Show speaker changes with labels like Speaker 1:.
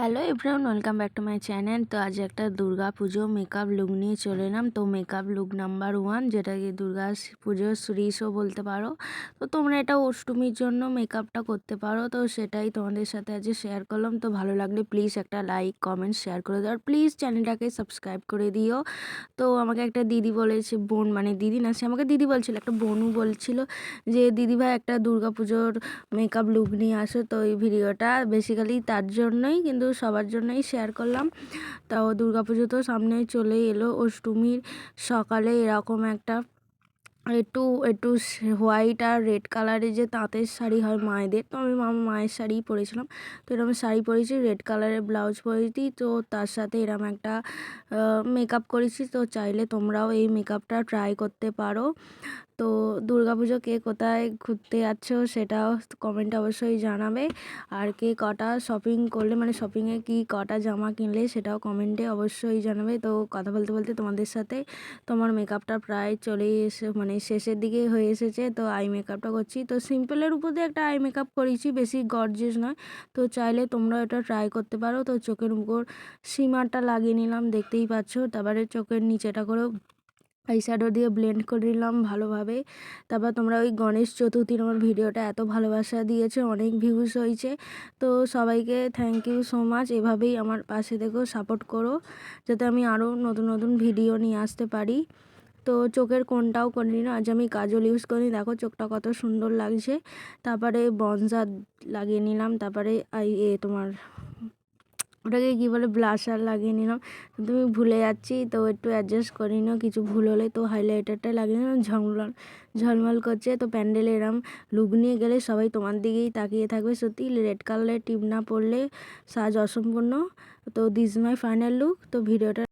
Speaker 1: Hello everyone welcome back to my channel তো আজ একটা দুর্গা পুজো মেকআপ লুক নিয়ে চলে এলাম। তো মেকআপ লুক নাম্বার ওয়ান যেটাকে দুর্গা পুজোর শ্রীশও বলতে পারো। তো তোমরা এটা অষ্টমীর জন্য মেকআপটা করতে পারো। তো সেটাই তোমাদের সাথে আজ শেয়ার করলাম। তো ভালো লাগলে প্লিজ একটা লাইক কমেন্ট শেয়ার করে দাও। আর প্লিজ চ্যানেলটাকে সাবস্ক্রাইব করে দিও। তো আমাকে একটা দিদি বলেছে, বোন মানে দিদি না, সে আমাকে দিদি বলছিল, একটা বোনও বলছিল যে দিদিভাই একটা দুর্গা পুজোর মেকআপ লুক নিয়ে আসো। তো এই ভিডিওটা বেসিক্যালি তার জন্যই। কিন্তু সবার জন্যই শেয়ার করলাম। তাও পুজো তো সামনেই চলেই এলো। অষ্টমীর সকালে এরকম একটা একটু একটু হোয়াইট আর রেড কালারের যে তাঁতের শাড়ি হয় মায়েদের, তো আমি মামা মায়ের শাড়িই পরেছিলাম। তো এরকম শাড়ি পরেছি রেড কালারের ব্লাউজ পরেছি, তো তার সাথে এরকম একটা মেকআপ করেছি। তো চাইলে তোমরাও এই মেকআপটা ট্রাই করতে পারো। তো পুজো কে কোথায় ঘুরতে যাচ্ছ সেটাও কমেন্টে অবশ্যই জানাবে। আর কে কটা শপিং করলে মানে শপিংয়ে কি কটা জামা কিনলে সেটাও কমেন্টে অবশ্যই জানাবে। তো কথা বলতে বলতে তোমাদের সাথে তোমার মেকআপটা প্রায় চলেই এসে মানে শেষের দিকে হয়ে এসেছে। তো আই মেকআপটা করছি। তো সিম্পলের উপর দিয়ে একটা আই মেকআপ করেছি, বেশি গর্জেস নয়। তো চাইলে তোমরা এটা ট্রাই করতে পারো। তো চোখের উপর সিমারটা লাগিয়ে নিলাম, দেখতেই পাচ্ছ। তারপরে চোখের নিচেটা করেও আই শ্যাডো দিয়ে ব্লেন্ড করে নিলাম ভালোভাবে। তারপর তোমরা ওই গণেশ চতুর্থীর আমার ভিডিওটা এত ভালোবাসা দিয়েছে, অনেক ভিউজ হয়েছে। তো সবাইকে থ্যাংক ইউ সো মাচ এভাবেই আমার পাশে দেখো সাপোর্ট করো, যাতে আমি আরও নতুন নতুন ভিডিও নিয়ে আসতে পারি। তো চোখের কোনটাও করি না। আজ আমি কাজল ইউজ করি দেখো চোখটা কত সুন্দর লাগছে। তারপরে বনজা লাগিয়ে নিলাম। তারপরে এ তোমার ওটাকে কী বলে ব্লাশার লাগিয়ে নিলাম। তুমি ভুলে যাচ্ছি, তো একটু অ্যাডজাস্ট করে নিও। কিছু ভুল হলে তো হাইলাইটারটা লাগিয়ে নিলাম। ঝলমল ঝলমল করছে। তো প্যান্ডেলে এরম লুক নিয়ে গেলে সবাই তোমার দিকেই তাকিয়ে থাকবে। সত্যি রেড কালারের টিপ না পড়লে সাজ অসম্পূর্ণ। তো দিস মাই ফাইনাল লুক তো ভিডিওটা